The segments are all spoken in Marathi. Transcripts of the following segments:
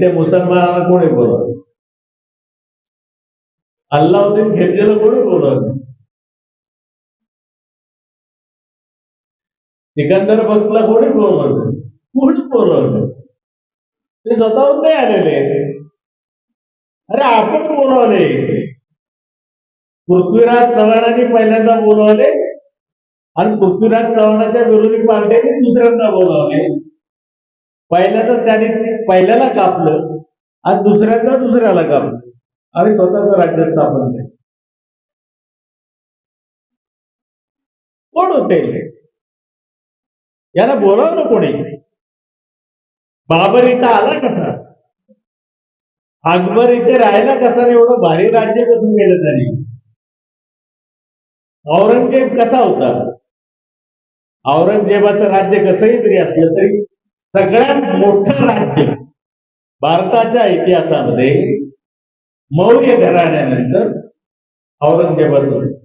इथे मुसलमानाला कोणी बोलवलं अल्लाउद्दीन खिलजीला कोणी बोलवलं सिकंदर बक्तला कोणी बोलवलं कोणी बोलवलं ते स्वतःहून नाही आलेले. अरे आपण बोलवले. पृथ्वीराज चव्हाणांनी पहिल्यांदा बोलवले आणि पृथ्वीराज चव्हाणाच्या विरोधी पार्ट्याने दुसऱ्यांदा बोलावले. पहिल्यांदा त्याने पहिल्याला कापलं आणि दुसऱ्यांदा दुसऱ्याला कापलं. आणि स्वतःचं राज्य स्थापन केलं. कोण होते याला बोलावलं कोणी. बाबर इथं आला कसा? अकबर इथे राहायला कसा? रे एवढं भारी राज्य कसं गेलं त्याने? औरंगजेब कसा होता? औरंगजेबाचं राज्य कसंही तरी असलं तरी सगळ्यात मोठं राज्य भारताच्या इतिहासामध्ये मौर्य घराण्यानंतर औरंगजेबाचं होतं.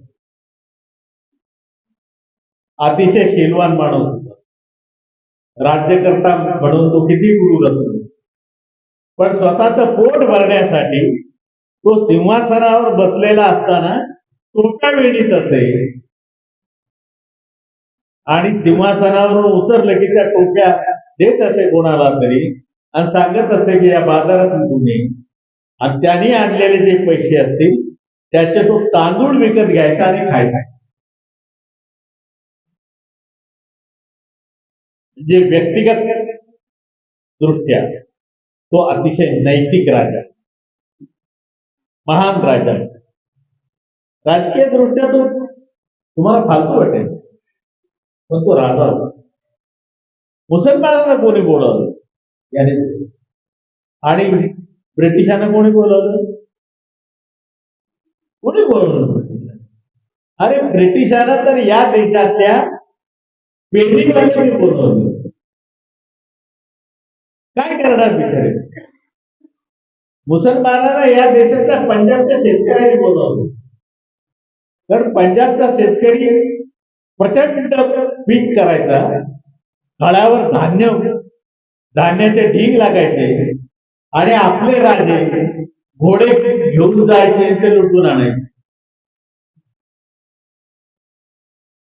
अतिशय शिलवान माणूस होता. राज्यकर्ता म्हणून तो किती गुरु असतो पण स्वतःच पोट भरण्यासाठी तो सिंहासनावर बसलेला असताना तोट्या वेळीच असे आणि सिंहासनावरून उतरलं की त्या टोप्या देत असे कोणाला तरी आणि सांगत असे की या बाजारातून तुम्ही आणि त्यांनी आणलेले जे पैसे असतील त्याचे तो तांदूळ विकत घ्यायचा आणि खायचा. जे व्यक्तिगत दृष्ट्या तो अतिशय नैतिक राजा. महान राजा. राजकीय दृष्ट्या तो तुम्हाला फालतू वाटेल. पण तो राजा होता. मुसलमानांना कोणी बोलावलं? याने. आणि ब्रिटिशांना कोणी बोलावलं? कोणी बोलवलं अरे ब्रिटिशांना तर या देशातल्या पेढीवाल्यांनी बोलवलं? काय करणार बिचारे? मुसलमानांना या देशाच्या पंजाबच्या शेतकऱ्यांनी बोलवलं. कारण पंजाबचा शेतकरी प्रचंड पीक करायचा. फळावर धान्य धान्याचे ढीग लागायचे. आणि आपले राजे घोडे घेऊन जायचे ते लुटून आणायचे.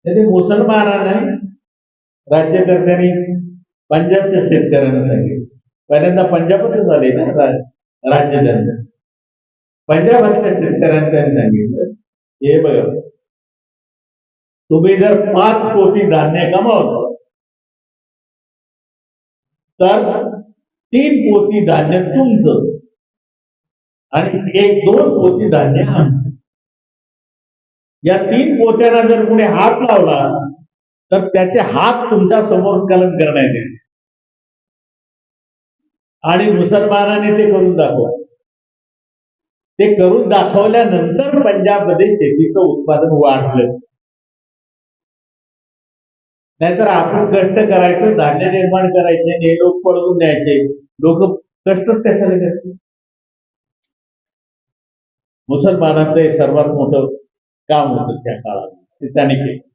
त्याने मुसलमानांनी राज्यकर्त्यांनी पंजाबच्या शेतकऱ्यांना सांगितले. पहिल्यांदा पंजाबच झाले ना राज्य त्यांचं पंजाबातल्या शेतकऱ्यांना त्यांनी सांगितलं हे बघा तुम्ही जर पाच कोटी धान्य कमावलं तर तीन पोती धान्य तुमचं. आणि एक दोन पोती धान्य आमचं. या तीन पोत्यांना जर कुणी हात लावला तर त्याचे हात तुमच्यासमोर कलन करण्यात येईल आणि मुसलमानाने ते करून दाखवलं ते करून दाखवल्यानंतर पंजाबमध्ये शेतीचं उत्पादन वाढलं. नाहीतर आपण कष्ट करायचं धान्य निर्माण करायचे आणि हे लोक पळवून द्यायचे लोक कष्टच कशाला करते मुसलमानाचं हे सर्वात मोठं काम होतं त्या काळात. ते त्याने केलं.